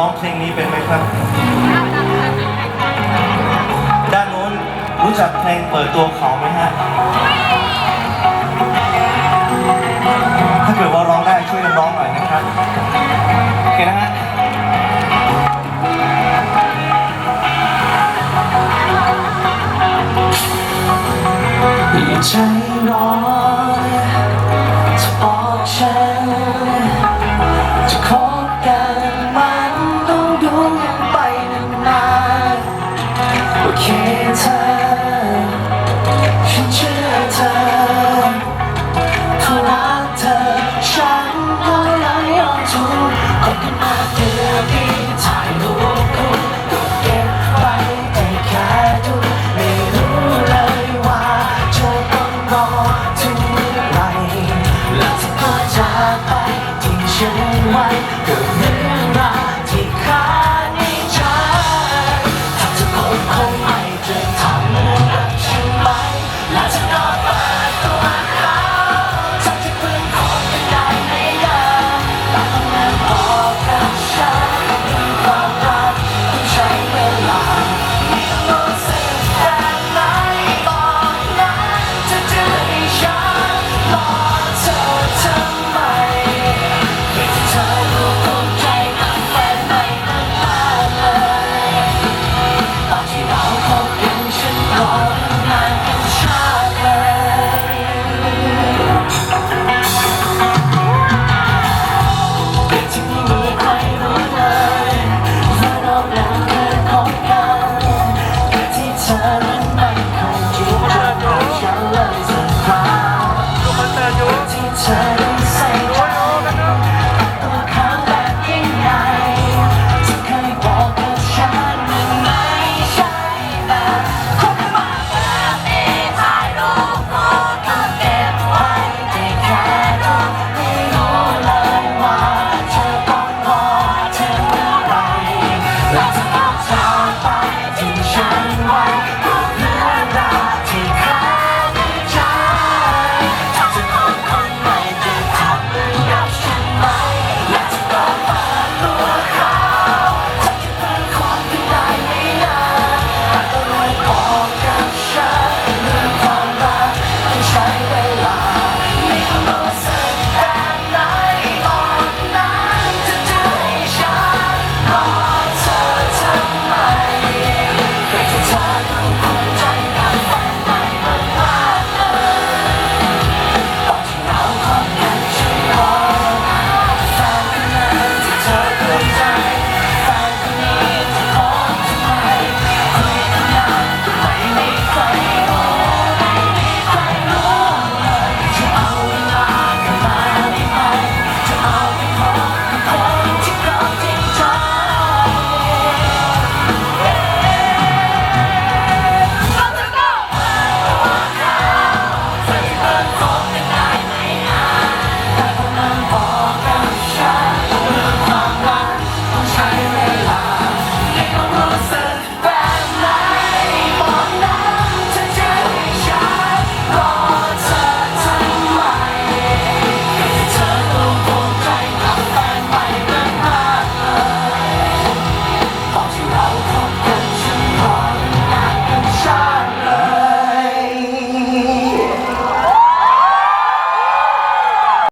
ร้องเพลงนี้เป็นไหมครับ ด้านโน้นรู้จักเพลงเปิดตัวเขาไหมฮะ ถ้าเกิดว่าร้องได้ช่วยกันร้องหน่อยนะครับโอเคนะฮะใจร้ใช้